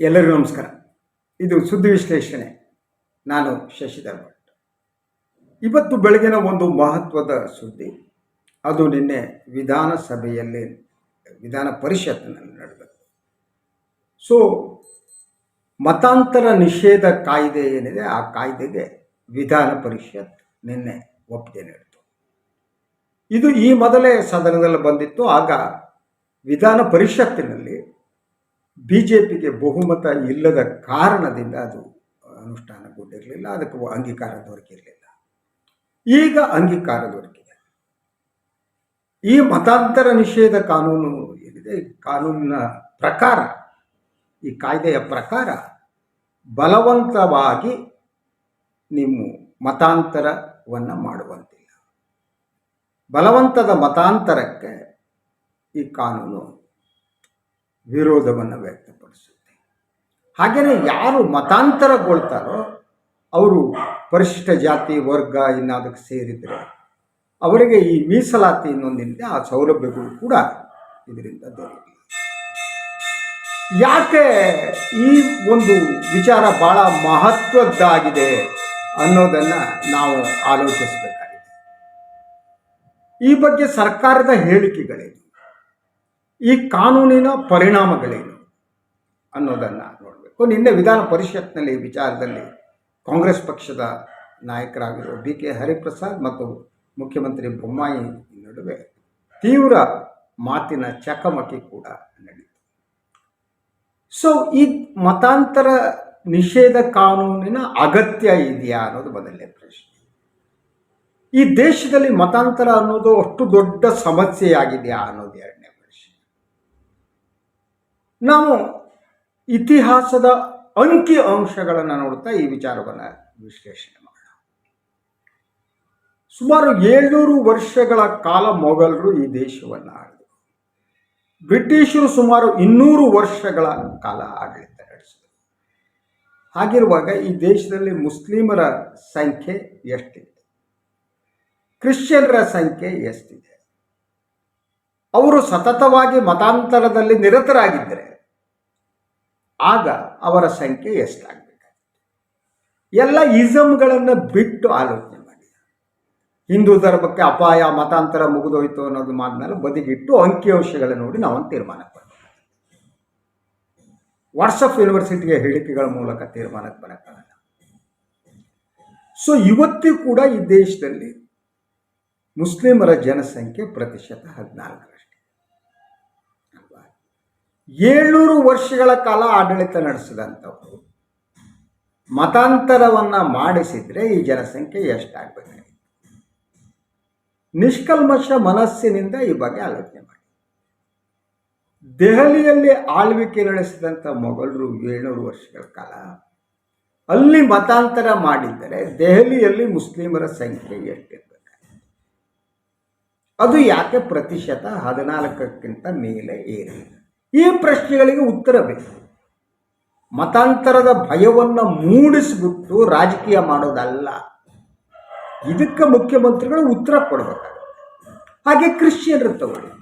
ಎಲ್ಲರಿಗೂ ನಮಸ್ಕಾರ. ಇದು ಸುದ್ದಿ ವಿಶ್ಲೇಷಣೆ. ನಾನು ಶಶಿಧರ್ ಭಟ್ ಇವತ್ತು ಬೆಳಗಿನ ಒಂದು ಮಹತ್ವದ ಸುದ್ದಿ, ಅದು ನಿನ್ನೆ ವಿಧಾನಸಭೆಯಲ್ಲಿ, ವಿಧಾನ ಪರಿಷತ್ತಿನಲ್ಲಿ ನಡೆದದ್ದು ಸೊ ಮತಾಂತರ ನಿಷೇಧ ಕಾಯ್ದೆ ಏನಿದೆ, ಆ ಕಾಯ್ದೆಗೆ ವಿಧಾನ ಪರಿಷತ್ ನಿನ್ನೆ ಒಪ್ಪಿಗೆ ನೀಡಿತು. ಇದು ಈ ಮೊದಲೇ ಸದನದಲ್ಲಿ ಬಂದಿತ್ತು, ಆಗ ವಿಧಾನ ಪರಿಷತ್ತಿನಲ್ಲಿ ಬಿ ಜೆ ಪಿಗೆ ಬಹುಮತ ಇಲ್ಲದ ಕಾರಣದಿಂದ ಅದು ಅನುಷ್ಠಾನಗೊಂಡಿರಲಿಲ್ಲ, ಅದಕ್ಕೆ ಅಂಗೀಕಾರ ದೊರಕಿರಲಿಲ್ಲ ಈಗ ಅಂಗೀಕಾರ ದೊರಕಿದೆ ಈ ಮತಾಂತರ ನಿಷೇಧ ಕಾನೂನು ಏನಿದೆ ಕಾನೂನಿನ ಪ್ರಕಾರ, ಈ ಕಾಯ್ದೆಯ ಪ್ರಕಾರ ಬಲವಂತವಾಗಿ ನೀವು ಮತಾಂತರವನ್ನು ಮಾಡುವಂತಿಲ್ಲ. ಬಲವಂತದ ಮತಾಂತರಕ್ಕೆ ಈ ಕಾನೂನು ವಿರೋಧವನ್ನು ವ್ಯಕ್ತಪಡಿಸುತ್ತೆ. ಹಾಗೆಯೇ ಯಾರು ಮತಾಂತರಗೊಳ್ತಾರೋ ಅವರು ಪರಿಶಿಷ್ಟ ಜಾತಿ, ವರ್ಗ ಇನ್ನಾದಕ್ಕೆ ಸೇರಿದರೆ ಅವರಿಗೆ ಈ ಮೀಸಲಾತಿ ಇನ್ನೊಂದಿನಿಂದ ಆ ಸೌಲಭ್ಯಗಳು ಕೂಡ ಇದರಿಂದ ದೊರೆಯುತ್ತೆ. ಯಾಕೆ ಈ ಒಂದು ವಿಚಾರ ಬಹಳ ಮಹತ್ವದ್ದಾಗಿದೆ ಅನ್ನೋದನ್ನು ನಾವು ಆಲೋಚಿಸಬೇಕಾಗಿದೆ. ಈ ಬಗ್ಗೆ ಸರ್ಕಾರದ ಹೇಳಿಕೆಗಳೇನು? ಈ ಕಾನೂನಿನ ಪರಿಣಾಮಗಳೇನು ಅನ್ನೋದನ್ನು ನೋಡಬೇಕು. ನಿನ್ನೆ ವಿಧಾನ ಪರಿಷತ್ನಲ್ಲಿ ಈ ವಿಚಾರದಲ್ಲಿ ಕಾಂಗ್ರೆಸ್ ಪಕ್ಷದ ನಾಯಕರಾಗಿರುವ ಬಿ ಕೆ ಹರಿಪ್ರಸಾದ್ ಮತ್ತು ಮುಖ್ಯಮಂತ್ರಿ ಬೊಮ್ಮಾಯಿ ನಡುವೆ ತೀವ್ರ ಮಾತಿನ ಚಕಮಕಿ ಕೂಡ ನಡೆಯಿತು ಸೊ ಈ ಮತಾಂತರ ನಿಷೇಧ ಕಾನೂನಿನ ಅಗತ್ಯ ಇದೆಯಾ ಅನ್ನೋದು ಮೊದಲನೇ ಪ್ರಶ್ನೆ. ಈ ದೇಶದಲ್ಲಿ ಮತಾಂತರ ಅನ್ನೋದು ಅಷ್ಟು ದೊಡ್ಡ ಸಮಸ್ಯೆಯಾಗಿದೆಯಾ ಅನ್ನೋದು ಪ್ರಶ್ನೆ ನಾವು ಇತಿಹಾಸದ ಅಂಕಿ ಅಂಶಗಳನ್ನು ನೋಡ್ತಾ ಈ ವಿಚಾರವನ್ನು ವಿಶ್ಲೇಷಣೆ ಮಾಡೋಣ. ಸುಮಾರು ಏಳ್ನೂರು ವರ್ಷಗಳ ಕಾಲ ಮೊಘಲರು ಈ ದೇಶವನ್ನು ಆಳಿದರು. ಬ್ರಿಟಿಷರು ಸುಮಾರು ಇನ್ನೂರು ವರ್ಷಗಳ ಕಾಲ ಆಡಳಿತ ನಡೆಸಿದರು. ಹಾಗಿರುವಾಗ ಈ ದೇಶದಲ್ಲಿ ಮುಸ್ಲಿಮರ ಸಂಖ್ಯೆ ಎಷ್ಟಿದೆ? ಕ್ರಿಶ್ಚಿಯನ್ರ ಸಂಖ್ಯೆ ಎಷ್ಟಿದೆ? ಅವರು ಸತತವಾಗಿ ಮತಾಂತರದಲ್ಲಿ ನಿರತರಾಗಿದ್ದರೆ ಆಗ ಅವರ ಸಂಖ್ಯೆ ಎಷ್ಟಾಗಬೇಕು? ಎಲ್ಲ ಇಸಮ್ಗಳನ್ನು ಬಿಟ್ಟು ಆಲೋಚನೆ ಮಾಡಿ. ಹಿಂದೂ ಧರ್ಮಕ್ಕೆ ಅಪಾಯ, ಮತಾಂತರ ಮುಗಿದೋಯ್ತು ಅನ್ನೋದು ಮಾತನಾಡ ಬದಿಗಿಟ್ಟು ಅಂಕಿಅಂಶಗಳ ನೋಡಿ ನಾವು ತೀರ್ಮಾನ ಮಾಡಬೇಕು ವಾಟ್ಸಪ್ ಯೂನಿವರ್ಸಿಟಿಗೆ ಹೇಳಿಕೆಗಳ ಮೂಲಕ ತೀರ್ಮಾನಕ್ಕೆ ಬರೋಕ್ಕಾಗಲ್ಲ ಸೊ ಇವತ್ತಿಗೂ ಕೂಡ ಈ ದೇಶದಲ್ಲಿ ಮುಸ್ಲಿಮರ ಜನಸಂಖ್ಯೆ ಪ್ರತಿಶತ ಹದಿನಾಲ್ಕರಷ್ಟೇ. ಅಲ್ವಾ? ಏಳ್ನೂರು ವರ್ಷಗಳ ಕಾಲ ಆಡಳಿತ ನಡೆಸಿದಂಥವರು, ಮತಾಂತರವನ್ನು ಮಾಡಿಸಿದರೆ ಈ ಜನಸಂಖ್ಯೆ ಎಷ್ಟಾಗಬೇಕಾಗಿತ್ತು ನಿಷ್ಕಲ್ಮಶ ಮನಸ್ಸಿನಿಂದ ಈ ಬಗ್ಗೆ ಆಲೋಚನೆ ಮಾಡಿ. ದೆಹಲಿಯಲ್ಲಿ ಆಳ್ವಿಕೆ ನಡೆಸಿದಂಥ ಮೊಘಲರು ಏಳ್ನೂರು ವರ್ಷಗಳ ಕಾಲ, ಅಲ್ಲಿ ಮತಾಂತರ ಮಾಡಿದ್ದರೆ ದೆಹಲಿಯಲ್ಲಿ ಮುಸ್ಲಿಮರ ಸಂಖ್ಯೆ ಎಷ್ಟಿರಬೇಕು ಅದು ಯಾಕೆ ಪ್ರತಿಶತ ಹದಿನಾಲ್ಕಕ್ಕಿಂತ ಮೇಲೆ ಏರಿಲ್ಲ ಈ ಪ್ರಶ್ನೆಗಳಿಗೆ ಉತ್ತರ ಬೇಕು. ಮತಾಂತರದ ಭಯವನ್ನು ಮೂಡಿಸಿಬಿಟ್ಟು ರಾಜಕೀಯ ಮಾಡೋದಲ್ಲ. ಇದಕ್ಕೆ ಮುಖ್ಯಮಂತ್ರಿಗಳು ಉತ್ತರ ಕೊಡಬೇಕಾಗುತ್ತೆ. ಹಾಗೆ ಕ್ರಿಶ್ಚಿಯನ್ರು ತಗೊಳ್ಳಿ.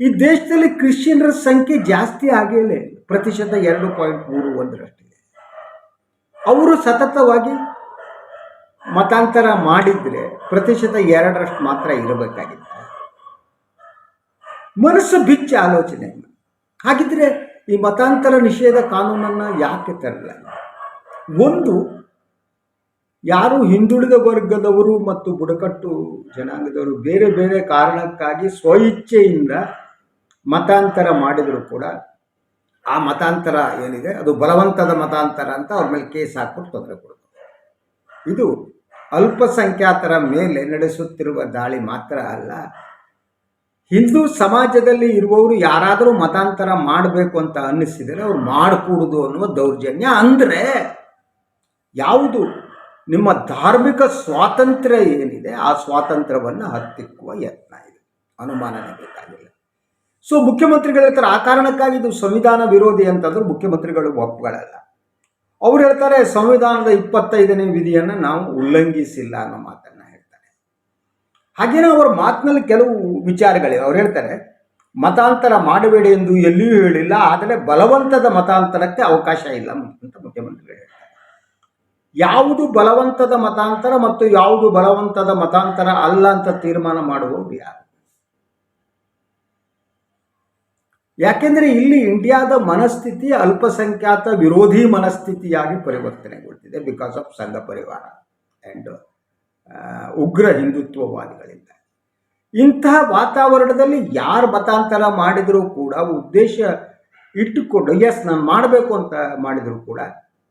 ಈ ದೇಶದಲ್ಲಿ ಕ್ರಿಶ್ಚಿಯನ್ರ ಸಂಖ್ಯೆ ಜಾಸ್ತಿ ಆಗಲೇ ಪ್ರತಿಶತ ಎರಡು ಪಾಯಿಂಟ್ ಮೂರು ಒಂದರಷ್ಟಿದೆ. ಅವರು ಸತತವಾಗಿ ಮತಾಂತರ ಮಾಡಿದ್ರೆ ಪ್ರತಿಶತ ಎರಡರಷ್ಟು ಮಾತ್ರ ಇರಬೇಕಾಗಿತ್ತು. ಮನಸ್ಸು ಬಿಚ್ಚಿ ಆಲೋಚನೆ ಹಾಗಿದ್ರೆ ಈ ಮತಾಂತರ ನಿಷೇಧ ಕಾನೂನನ್ನು ಯಾಕೆ ತರಲ್ಲ? ಒಂದು, ಯಾರು ಹಿಂದುಳಿದ ವರ್ಗದವರು ಮತ್ತು ಬುಡಕಟ್ಟು ಜನಾಂಗದವರು ಬೇರೆ ಬೇರೆ ಕಾರಣಕ್ಕಾಗಿ ಸ್ವಇಚ್ಛೆಯಿಂದ ಮತಾಂತರ ಮಾಡಿದರೂ ಕೂಡ ಆ ಮತಾಂತರ ಏನಿದೆ? ಅದು ಬಲವಂತದ ಮತಾಂತರ ಅಂತ ಅವ್ರ ಮೇಲೆ ಕೇಸ್ ಹಾಕ್ಬಿಟ್ಟು ತೊಂದರೆ ಕೊಡ್ತಾರೆ ಇದು ಅಲ್ಪಸಂಖ್ಯಾತರ ಮೇಲೆ ನಡೆಸುತ್ತಿರುವ ದಾಳಿ ಮಾತ್ರ ಅಲ್ಲ, ಹಿಂದೂ ಸಮಾಜದಲ್ಲಿ ಇರುವವರು ಯಾರಾದರೂ ಮತಾಂತರ ಮಾಡಬೇಕು ಅಂತ ಅನ್ನಿಸಿದರೆ ಅವ್ರು ಮಾಡಕೂಡುದು ಅನ್ನುವ ದೌರ್ಜನ್ಯ. ಅಂದರೆ ಯಾವುದು? ನಿಮ್ಮ ಧಾರ್ಮಿಕ ಸ್ವಾತಂತ್ರ್ಯ ಏನಿದೆ ಆ ಸ್ವಾತಂತ್ರ್ಯವನ್ನು ಹತ್ತಿಕ್ಕುವ ಯತ್ನ ಇದೆ. ಅನುಮಾನನೇ ಬೇಕಾಗಿಲ್ಲ. ಸೊ ಮುಖ್ಯಮಂತ್ರಿಗಳ ಹತ್ರ ಆ ಕಾರಣಕ್ಕಾಗಿ ಇದು ಸಂವಿಧಾನ ವಿರೋಧಿ ಅಂತಂದ್ರೆ ಮುಖ್ಯಮಂತ್ರಿಗಳು ಒಪ್ಪುಗಳಲ್ಲ ಅವ್ರು ಹೇಳ್ತಾರೆ, ಸಂವಿಧಾನದ ಇಪ್ಪತ್ತೈದನೇ ವಿಧಿಯನ್ನು ನಾವು ಉಲ್ಲಂಘಿಸಿಲ್ಲ ಅನ್ನೋ ಮಾತನ್ನು ಹೇಳ್ತಾರೆ. ಹಾಗೇನೋ ಅವರ ಮಾತಿನಲ್ಲಿ ಕೆಲವು ವಿಚಾರಗಳಿವೆ. ಅವ್ರು ಹೇಳ್ತಾರೆ, ಮತಾಂತರ ಮಾಡಬೇಡಿ ಎಂದು ಎಲ್ಲಿಯೂ ಹೇಳಿಲ್ಲ, ಆದರೆ ಬಲವಂತದ ಮತಾಂತರಕ್ಕೆ ಅವಕಾಶ ಇಲ್ಲ ಅಂತ ಮುಖ್ಯಮಂತ್ರಿಗಳು ಹೇಳ್ತಾರೆ. ಯಾವುದು ಬಲವಂತದ ಮತಾಂತರ ಮತ್ತು ಯಾವುದು ಬಲವಂತದ ಮತಾಂತರ ಅಲ್ಲ ಅಂತ ತೀರ್ಮಾನ ಮಾಡುವವರು ಯಾರು? ಯಾಕೆಂದ್ರೆ ಇಲ್ಲಿ ಇಂಡಿಯಾದ ಮನಸ್ಥಿತಿ ಅಲ್ಪಸಂಖ್ಯಾತ ವಿರೋಧಿ ಮನಸ್ಥಿತಿಯಾಗಿ ಪರಿವರ್ತನೆಗೊಳ್ತಿದೆ ಬಿಕಾಸ್ ಆಫ್ ಸಂಘ ಪರಿವಾರ ಆ್ಯಂಡ್ ಉಗ್ರ ಹಿಂದುತ್ವವಾದಿಗಳಿಂದ. ಇಂತಹ ವಾತಾವರಣದಲ್ಲಿ ಯಾರು ಮತಾಂತರ ಮಾಡಿದರೂ ಕೂಡ ಉದ್ದೇಶ ಇಟ್ಟುಕೊಂಡು ಎಸ್ ನಾನು ಮಾಡಬೇಕು ಅಂತ ಮಾಡಿದರೂ ಕೂಡ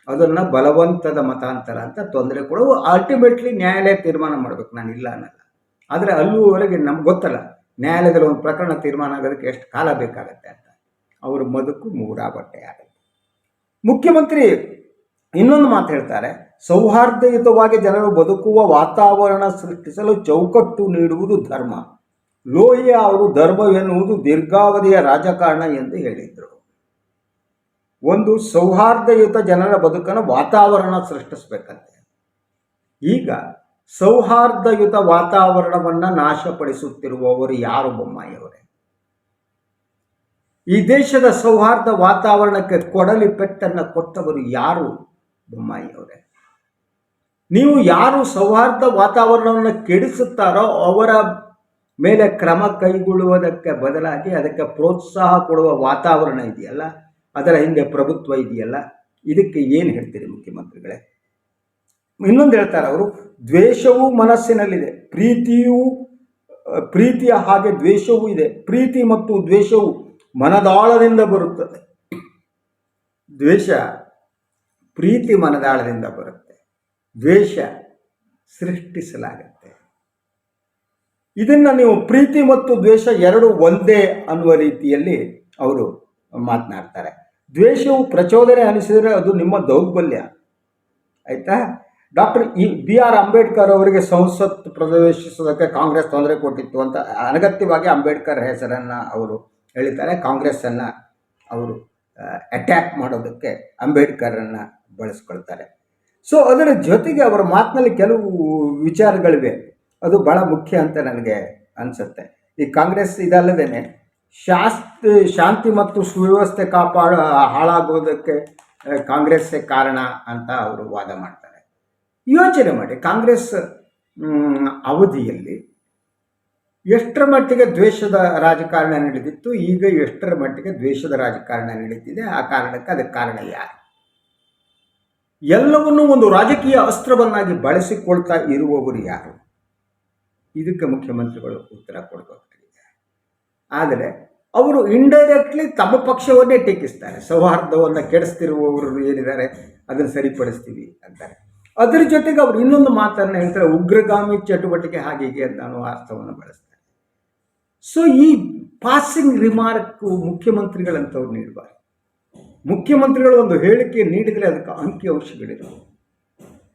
ಅದನ್ನು ಬಲವಂತದ ಮತಾಂತರ ಅಂತ ತೊಂದರೆ ಕೂಡ ಅಲ್ಟಿಮೇಟ್ಲಿ ನ್ಯಾಯಾಲಯ ತೀರ್ಮಾನ ಮಾಡಬೇಕು. ನಾನು ಇಲ್ಲ ಅನ್ನಲ್ಲ. ಆದರೆ ಅಲ್ಲಿವರೆಗೆ ನಮ್ಗೆ ಗೊತ್ತಲ್ಲ. ನ್ಯಾಯಾಲಯದಲ್ಲಿ ಒಂದು ಪ್ರಕರಣ ತೀರ್ಮಾನ ಆಗೋದಕ್ಕೆ ಎಷ್ಟು ಕಾಲ ಬೇಕಾಗತ್ತೆ ಅಂತ. ಅವರು ಬದುಕು ಮೂರ ಬಟ್ಟೆ ಆಗುತ್ತೆ. ಮುಖ್ಯಮಂತ್ರಿ ಇನ್ನೊಂದು ಮಾತು ಹೇಳ್ತಾರೆ, ಸೌಹಾರ್ದಯುತವಾಗಿ ಜನರು ಬದುಕುವ ವಾತಾವರಣ ಸೃಷ್ಟಿಸಲು ಚೌಕಟ್ಟು ನೀಡುವುದು ಧರ್ಮ. ಲೋಹಿಯ ಅವರು ಧರ್ಮವೆನ್ನುವುದು ದೀರ್ಘಾವಧಿಯ ರಾಜಕಾರಣ ಎಂದು ಹೇಳಿದರು. ಒಂದು ಸೌಹಾರ್ದಯುತ ಜನರ ಬದುಕನ್ನು ವಾತಾವರಣ ಸೃಷ್ಟಿಸಬೇಕಂತೆ. ಈಗ ಸೌಹಾರ್ದಯುತ ವಾತಾವರಣವನ್ನು ನಾಶಪಡಿಸುತ್ತಿರುವವರು ಯಾರು ಬೊಮ್ಮಾಯಿಯವರೇ? ಈ ದೇಶದ ಸೌಹಾರ್ದ ವಾತಾವರಣಕ್ಕೆ ಕೊಡಲಿ ಪೆಟ್ಟನ್ನು ಕೊಟ್ಟವರು ಯಾರು ಬೊಮ್ಮಾಯಿಯವರೇ? ನೀವು ಯಾರು ಸೌಹಾರ್ದ ವಾತಾವರಣವನ್ನು ಕೆಡಿಸುತ್ತಾರೋ ಅವರ ಮೇಲೆ ಕ್ರಮ ಕೈಗೊಳ್ಳುವುದಕ್ಕೆ ಬದಲಾಗಿ ಅದಕ್ಕೆ ಪ್ರೋತ್ಸಾಹ ಕೊಡುವ ವಾತಾವರಣ ಇದೆಯಲ್ಲ, ಅದರ ಹಿಂದೆ ಪ್ರಭುತ್ವ ಇದೆಯಲ್ಲ, ಇದಕ್ಕೆ ಏನು ಹೇಳ್ತೀರಿ ಮುಖ್ಯಮಂತ್ರಿಗಳೇ? ಇನ್ನೊಂದು ಹೇಳ್ತಾರೆ ಅವರು, ದ್ವೇಷವೂ ಮನಸ್ಸಿನಲ್ಲಿದೆ, ಪ್ರೀತಿಯೂ ಪ್ರೀತಿಯ ಹಾಗೆ ದ್ವೇಷವೂ ಇದೆ. ಪ್ರೀತಿ ಮತ್ತು ದ್ವೇಷವು ಮನದಾಳದಿಂದ ಬರುತ್ತದೆ. ದ್ವೇಷ ಪ್ರೀತಿ ಮನದಾಳದಿಂದ ಬರುತ್ತೆ. ದ್ವೇಷ ಸೃಷ್ಟಿಸಲಾಗುತ್ತೆ. ಇದನ್ನು ನೀವು ಪ್ರೀತಿ ಮತ್ತು ದ್ವೇಷ ಎರಡು ಒಂದೇ ಅನ್ನುವ ರೀತಿಯಲ್ಲಿ ಅವರು ಮಾತನಾಡ್ತಾರೆ. ದ್ವೇಷವು ಪ್ರಚೋದನೆ ಅನಿಸಿದರೆ ಅದು ನಿಮ್ಮ ದೌರ್ಬಲ್ಯ. ಆಯ್ತಾ? ಡಾಕ್ಟರ್ ಇ ಬಿ ಆರ್ ಅಂಬೇಡ್ಕರ್ ಅವರಿಗೆ ಸಂಸತ್ ಪ್ರವೇಶಿಸೋದಕ್ಕೆ ಕಾಂಗ್ರೆಸ್ ತೊಂದರೆ ಕೊಟ್ಟಿತ್ತು ಅಂತ ಅನಗತ್ಯವಾಗಿ ಅಂಬೇಡ್ಕರ್ ಹೆಸರನ್ನು ಅವರು ಹೇಳಿದ್ದಾರೆ. ಕಾಂಗ್ರೆಸ್ಸನ್ನು ಅವರು ಅಟ್ಯಾಕ್ ಮಾಡೋದಕ್ಕೆ ಅಂಬೇಡ್ಕರನ್ನು ಬಳಸ್ಕೊಳ್ತಾರೆ. ಸೊ ಅದರ ಜೊತೆಗೆ ಅವರ ಮಾತಿನಲ್ಲಿ ಕೆಲವು ವಿಚಾರಗಳಿವೆ. ಅದು ಬಹಳ ಮುಖ್ಯ ಅಂತ ನನಗೆ ಅನಿಸುತ್ತೆ. ಈ ಕಾಂಗ್ರೆಸ್ ಇದಲ್ಲದೇ ಶಾಸ್ತ್, ಶಾಂತಿ ಮತ್ತು ಸುವ್ಯವಸ್ಥೆ ಕಾಪಾಡ, ಹಾಳಾಗೋದಕ್ಕೆ ಕಾಂಗ್ರೆಸ್ಸೇ ಕಾರಣ ಅಂತ ಅವರು ವಾದ ಮಾಡ್ತಾರೆ. ಯೋಚನೆ ಮಾಡಿ. ಕಾಂಗ್ರೆಸ್ ಅವಧಿಯಲ್ಲಿ ಎಷ್ಟರ ಮಟ್ಟಿಗೆ ದ್ವೇಷದ ರಾಜಕಾರಣ ನಡೆದಿತ್ತು, ಈಗ ಎಷ್ಟರ ಮಟ್ಟಿಗೆ ದ್ವೇಷದ ರಾಜಕಾರಣ ನಡೀತಿದೆ, ಆ ಕಾರಣಕ್ಕೆ ಅದಕ್ಕೆ ಕಾರಣ ಯಾರು? ಎಲ್ಲವನ್ನೂ ಒಂದು ರಾಜಕೀಯ ಅಸ್ತ್ರವನ್ನಾಗಿ ಬಳಸಿಕೊಳ್ತಾ ಇರುವವರು ಯಾರು? ಇದಕ್ಕೆ ಮುಖ್ಯಮಂತ್ರಿಗಳು ಉತ್ತರ ಕೊಡಬೇಕಾಗಿದೆ ಆದರೆ ಅವರು ಇಂಡೈರೆಕ್ಟ್ಲಿ ತಮ್ಮ ಪಕ್ಷವನ್ನೇ ಟೀಕಿಸ್ತಾರೆ. ಸೌಹಾರ್ದವನ್ನು ಕೆಡಿಸ್ತಿರುವವರು ಏನಿದ್ದಾರೆ, ಅದನ್ನು ಸರಿಪಡಿಸ್ತೀವಿ ಅಂತಾರೆ. ಅದರ ಜೊತೆಗೆ ಅವರು ಇನ್ನೊಂದು ಮಾತನ್ನು ಹೇಳ್ತಾರೆ, ಉಗ್ರಗಾಮಿ ಚಟುವಟಿಕೆ ಹಾಗೆ ಹೀಗೆ ಅಂತ ಅನ್ನೋ ಅರ್ಥವನ್ನು ಬಳಸ್ತಾರೆ. ಸೊ ಈ ಪಾಸಿಂಗ್ ರಿಮಾರ್ಕ್ ಮುಖ್ಯಮಂತ್ರಿಗಳಂತವ್ರು ನೀಡಬಾರ್ದು ಮುಖ್ಯಮಂತ್ರಿಗಳು ಒಂದು ಹೇಳಿಕೆ ನೀಡಿದರೆ ಅದಕ್ಕೆ ಅಂಕಿಅಂಶಗಳಿವೆ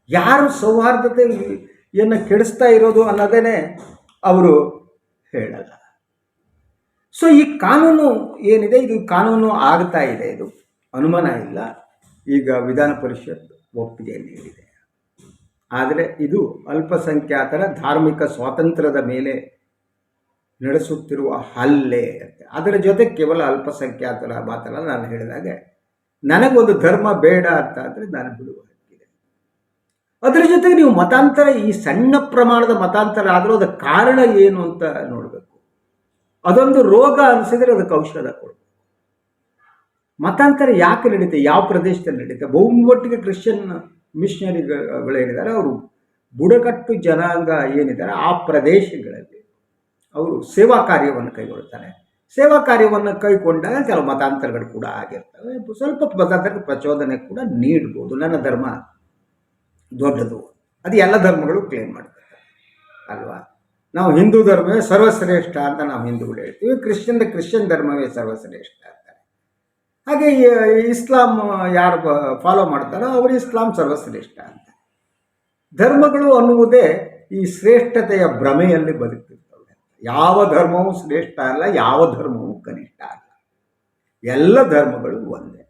ಯಾರು ಸೌಹಾರ್ದತೆಯನ್ನು ಕೆಡಿಸ್ತಾ ಇರೋದು ಅನ್ನೋದೇ ಅವರು ಹೇಳಲ್ಲ. ಸೊ ಈ ಕಾನೂನು ಏನಿದೆ? ಇದು ಕಾನೂನು ಆಗ್ತಾ ಇದೆ ಇದು. ಅನುಮಾನ ಇಲ್ಲ. ಈಗ ವಿಧಾನ ಪರಿಷತ್ ಒಪ್ಪಿಗೆ ನೀಡಿದೆ. ಆದರೆ ಇದು ಅಲ್ಪಸಂಖ್ಯಾತರ ಧಾರ್ಮಿಕ ಸ್ವಾತಂತ್ರ್ಯದ ಮೇಲೆ ನಡೆಸುತ್ತಿರುವ ಹಲ್ಲೆ ಅಂತೆ. ಅದರ ಜೊತೆ ಕೇವಲ ಅಲ್ಪಸಂಖ್ಯಾತರ ಮಾತಲ್ಲ, ನಾನು ಹೇಳಿದಾಗೆ ನನಗೊಂದು ಧರ್ಮ ಬೇಡ ಅಂತ ಅಂದರೆ ನಾನು ಬಿಡುವ ಹಕ್ಕಿದೆ ಅದರ ಜೊತೆಗೆ ನೀವು ಮತಾಂತರ, ಈ ಸಣ್ಣ ಪ್ರಮಾಣದ ಮತಾಂತರ ಆದರೂ ಅದಕ್ಕೆ ಕಾರಣ ಏನು ಅಂತ ನೋಡಬೇಕು. ಅದೊಂದು ರೋಗ ಅನಿಸಿದರೆ ಅದಕ್ಕೆ ಔಷಧ ಕೊಡಬೇಕು. ಮತಾಂತರ ಯಾಕೆ ನಡೀತೆ? ಯಾವ ಪ್ರದೇಶದಲ್ಲಿ ನಡೀತೆ? ಬಹುಮಟ್ಟಿಗೆ ಕ್ರಿಶ್ಚಿಯನ್ ಮಿಷನರಿಗಳೇನಿದ್ದಾರೆ ಅವರು ಬುಡಕಟ್ಟು ಜನಾಂಗ ಏನಿದ್ದಾರೆ, ಆ ಪ್ರದೇಶಗಳಲ್ಲಿ ಅವರು ಸೇವಾ ಕಾರ್ಯವನ್ನು ಕೈಗೊಳ್ತಾರೆ ಸೇವಾ ಕಾರ್ಯವನ್ನು ಕೈಗೊಂಡಾಗ ಕೆಲವು ಮತಾಂತರಗಳು ಕೂಡ ಆಗಿರ್ತವೆ. ಸ್ವಲ್ಪ ಮತಾಂತರಕ್ಕೆ ಪ್ರಚೋದನೆ ಕೂಡ ನೀಡ್ಬೋದು. ನನ್ನ ಧರ್ಮ ದೊಡ್ಡದು. ಅದು ಎಲ್ಲ ಧರ್ಮಗಳು ಕ್ಲೇಮ್ ಮಾಡ್ತಾರೆ ಅಲ್ವಾ? ನಾವು ಹಿಂದೂ ಧರ್ಮವೇ ಸರ್ವಶ್ರೇಷ್ಠ ಅಂತ ನಾವು ಹಿಂದೂಗಳು ಹೇಳ್ತೀವಿ. ಕ್ರಿಶ್ಚಿಯನ್ ಕ್ರಿಶ್ಚಿಯನ್ ಧರ್ಮವೇ ಸರ್ವಶ್ರೇಷ್ಠ ಅಂತಾರೆ ಹಾಗೆ ಇಸ್ಲಾಂ ಯಾರು ಫಾಲೋ ಮಾಡ್ತಾರೋ ಅವರು ಇಸ್ಲಾಂ ಸರ್ವಶ್ರೇಷ್ಠ ಅಂತ. ಧರ್ಮಗಳು ಅನ್ನುವುದೇ ಈ ಶ್ರೇಷ್ಠತೆಯ ಭ್ರಮೆಯಲ್ಲಿ ಬದುಕ್ತಿರ್ತವೆ ಯಾವ ಧರ್ಮವೂ ಶ್ರೇಷ್ಠ ಅಲ್ಲ, ಯಾವ ಧರ್ಮವೂ ಕನಿಷ್ಠ ಅಲ್ಲ. ಎಲ್ಲ ಧರ್ಮಗಳು ಒಂದೇ.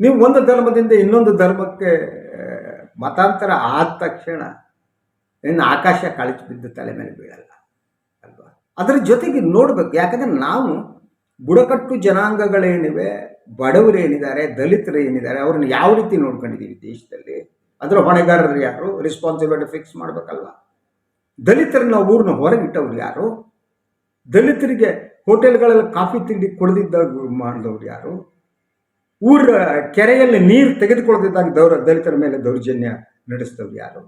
ನೀವು ಒಂದು ಧರ್ಮದಿಂದ ಇನ್ನೊಂದು ಧರ್ಮಕ್ಕೆ ಮತಾಂತರ ಆದ ತಕ್ಷಣ ಇನ್ನು ಆಕಾಶ ಕಳಚಿ ಬಿದ್ದು ತಲೆ ಮೇಲೆ ಬೀಳಲ್ಲ ಅಲ್ವಾ? ಅದರ ಜೊತೆಗೆ ನೋಡಬೇಕು, ಯಾಕಂದರೆ ನಾವು ಬುಡಕಟ್ಟು ಜನಾಂಗಗಳೇನಿವೆ ಬಡವರೇನಿದ್ದಾರೆ ದಲಿತರು ಏನಿದ್ದಾರೆ, ಅವ್ರನ್ನ ಯಾವ ರೀತಿ ನೋಡ್ಕೊಂಡಿದ್ದೀವಿ ದೇಶದಲ್ಲಿ? ಅದರ ಹೊಣೆಗಾರರು ಯಾರು? Responsibility fix ಮಾಡಬೇಕಲ್ವ? ದಲಿತರನ್ನ ಊರನ್ನ ಹೊರಗಿಟ್ಟವ್ರು ಯಾರು? ದಲಿತರಿಗೆ ಹೋಟೆಲ್ಗಳಲ್ಲಿ ಕಾಫಿ ತಿಂಡಿ ಕೊಡದಿದ್ದಾಗ ಮಾಡಿದವ್ರು ಯಾರು? ಊರ ಕೆರೆಯಲ್ಲಿ ನೀರು ತೆಗೆದುಕೊಳ್ಳದಿದ್ದಾಗ ದೌರ, ದಲಿತರ ಮೇಲೆ ದೌರ್ಜನ್ಯ ನಡೆಸಿದವ್ರು ಯಾರು?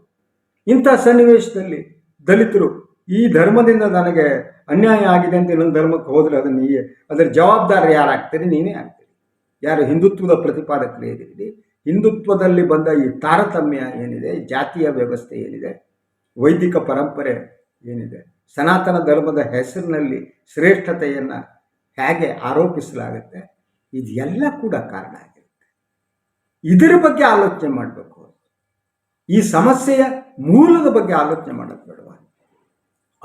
ಇಂಥ ಸನ್ನಿವೇಶದಲ್ಲಿ ದಲಿತರು ಈ ಧರ್ಮದಿಂದ ನನಗೆ ಅನ್ಯಾಯ ಆಗಿದೆ ಅಂತ ಇನ್ನೊಂದು ಧರ್ಮಕ್ಕೆ ಹೋದರೆ ಅದನ್ನು ಈ ಅದರ ಜವಾಬ್ದಾರಿ ಯಾರಾಗ್ತೀರಿ? ನೀವೇ ಆಗ್ತೀರಿ. ಯಾರು ಹಿಂದುತ್ವದ ಪ್ರತಿಪಾದಕರು ಏನಿದೆ ಹಿಂದುತ್ವದಲ್ಲಿ ಬಂದ ಈ ತಾರತಮ್ಯ ಏನಿದೆ? ಜಾತಿಯ ವ್ಯವಸ್ಥೆ ಏನಿದೆ? ವೈದಿಕ ಪರಂಪರೆ ಏನಿದೆ? ಸನಾತನ ಧರ್ಮದ ಹೆಸರಿನಲ್ಲಿ ಶ್ರೇಷ್ಠತೆಯನ್ನು ಹೇಗೆ ಆರೋಪಿಸಲಾಗುತ್ತೆ? ಇದೆಲ್ಲ ಕೂಡ ಕಾರಣ ಆಗಿರುತ್ತೆ. ಇದರ ಬಗ್ಗೆ ಆಲೋಚನೆ ಮಾಡಬೇಕು. ಈ ಸಮಸ್ಯೆಯ ಮೂಲದ ಬಗ್ಗೆ ಆಲೋಚನೆ ಮಾಡೋದು ಬೇಡವಾ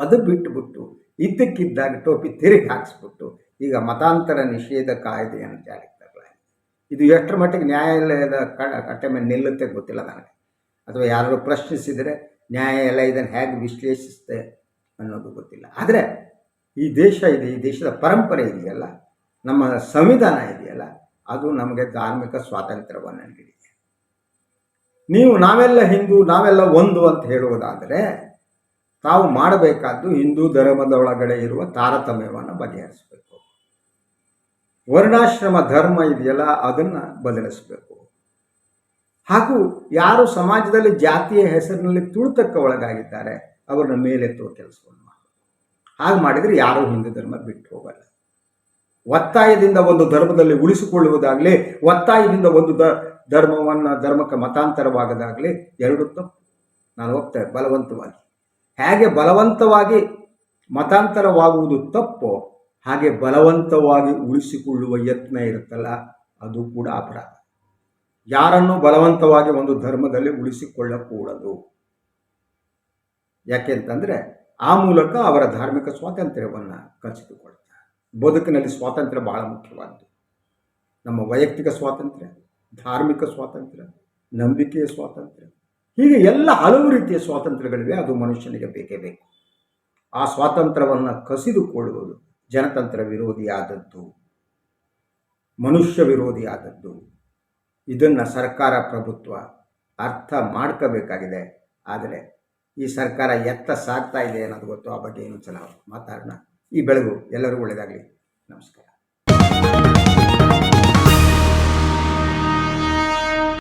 ಅದು ಬಿಟ್ಟುಬಿಟ್ಟು ಇದ್ದಕ್ಕಿದ್ದಾಗ ಟೋಪಿ ತಿರುಗಿ ಹಾಕಿಸ್ಬಿಟ್ಟು ಈಗ ಮತಾಂತರ ನಿಷೇಧ ಕಾಯ್ದೆಯನ್ನು ಜಾರಿಗೆ ತರಲಾಗಿದೆ. ಇದು ಎಷ್ಟರ ಮಟ್ಟಿಗೆ ನ್ಯಾಯಾಲಯದ ಕಟ್ಟೆ ಮೇಲೆ ನಿಲ್ಲುತ್ತೆ ಗೊತ್ತಿಲ್ಲ ನನಗೆ. ಅಥವಾ ಯಾರಾದರೂ ಪ್ರಶ್ನಿಸಿದರೆ ನ್ಯಾಯಾಲಯ ಇದನ್ನು ಹೇಗೆ ವಿಶ್ಲೇಷಿಸುತ್ತೆ ಅನ್ನೋದು ಗೊತ್ತಿಲ್ಲ. ಆದರೆ ಈ ದೇಶ ಇದೆ, ಈ ದೇಶದ ಪರಂಪರೆ ಇದೆಯಲ್ಲ, ನಮ್ಮ ಸಂವಿಧಾನ ಇದೆಯಲ್ಲ, ಅದು ನಮಗೆ ಧಾರ್ಮಿಕ ಸ್ವಾತಂತ್ರ್ಯವನ್ನು ನೀಡಿದೆ. ನೀವು ನಾವೆಲ್ಲ ಹಿಂದೂ, ನಾವೆಲ್ಲ ಒಂದು ಅಂತ ಹೇಳುವುದಾದರೆ ತಾವು ಮಾಡಬೇಕಾದ್ದು ಹಿಂದೂ ಧರ್ಮದ ಒಳಗಡೆ ಇರುವ ತಾರತಮ್ಯವನ್ನು ಬಗೆಹರಿಸಬೇಕು. ವರ್ಣಾಶ್ರಮ ಧರ್ಮ ಇದೆಯಲ್ಲ, ಅದನ್ನು ಬದಲಿಸಬೇಕು. ಹಾಗೂ ಯಾರು ಸಮಾಜದಲ್ಲಿ ಜಾತಿಯ ಹೆಸರಿನಲ್ಲಿ ತುಳಿತಕ್ಕೆ ಒಳಗಾಗಿದ್ದಾರೆ, ಅವರನ್ನ ಮೇಲೆತ್ತುವ ಕೆಲಸವನ್ನು ಮಾಡಬೇಕು. ಹಾಗೆ ಮಾಡಿದರೆ ಯಾರೂ ಹಿಂದೂ ಧರ್ಮ ಬಿಟ್ಟು ಹೋಗಲ್ಲ. ಒತ್ತಾಯದಿಂದ ಒಂದು ಧರ್ಮದಲ್ಲಿ ಉಳಿಸಿಕೊಳ್ಳುವುದಾಗಲಿ, ಒತ್ತಾಯದಿಂದ ಒಂದು ದ, ಧರ್ಮವನ್ನು, ಧರ್ಮಕ್ಕೆ ಮತಾಂತರವಾಗದಾಗಲಿ, ಎರಡು ತಪ್ಪು. ನಾನು ಹೋಗ್ತೇನೆ ಬಲವಂತವಾಗಿ. ಹೇಗೆ ಬಲವಂತವಾಗಿ ಮತಾಂತರವಾಗುವುದು ತಪ್ಪೋ ಹಾಗೆ ಬಲವಂತವಾಗಿ ಉಳಿಸಿಕೊಳ್ಳುವ ಯತ್ನ ಇರುತ್ತಲ್ಲ, ಅದು ಕೂಡ ಅಪರಾಧ. ಯಾರನ್ನು ಬಲವಂತವಾಗಿ ಒಂದು ಧರ್ಮದಲ್ಲಿ ಉಳಿಸಿಕೊಳ್ಳಕೂಡದು? ಯಾಕೆಂತಂದರೆ ಆ ಮೂಲಕ ಅವರ ಧಾರ್ಮಿಕ ಸ್ವಾತಂತ್ರ್ಯವನ್ನು ಕಸಿದುಕೊಳ್ತಾರೆ ಬದುಕಿನಲ್ಲಿ ಸ್ವಾತಂತ್ರ್ಯ ಬಹಳ ಮುಖ್ಯವಾದ್ದು. ನಮ್ಮ ವೈಯಕ್ತಿಕ ಸ್ವಾತಂತ್ರ್ಯ, ಧಾರ್ಮಿಕ ಸ್ವಾತಂತ್ರ್ಯ, ನಂಬಿಕೆಯ ಸ್ವಾತಂತ್ರ್ಯ ಹೀಗೆ ಎಲ್ಲ ಹಲವು ರೀತಿಯ ಸ್ವಾತಂತ್ರ್ಯಗಳಿವೆ, ಅದು ಮನುಷ್ಯನಿಗೆ ಬೇಕೇ ಬೇಕು. ಆ ಸ್ವಾತಂತ್ರ್ಯವನ್ನು ಕಸಿದುಕೊಳ್ಳುವುದು ಜನತಂತ್ರ ವಿರೋಧಿಯಾದದ್ದು, ಮನುಷ್ಯ ವಿರೋಧಿಯಾದದ್ದು. ಇದನ್ನು ಸರ್ಕಾರ ಪ್ರಭುತ್ವ ಅರ್ಥ ಮಾಡ್ಕೋಬೇಕಾಗಿದೆ. ಆದರೆ ಈ ಸರ್ಕಾರ ಎತ್ತ ಸಾಕ್ತಾ ಇದೆ ಅನ್ನೋದು ಗೊತ್ತು, ಆ ಬಗ್ಗೆ ಏನು ಸಲ ಮಾತಾಡೋಣ. ಈ ಬೆಳಗು ಎಲ್ಲರಿಗೂ ಒಳ್ಳೆಯದಾಗಲಿ. ನಮಸ್ಕಾರ.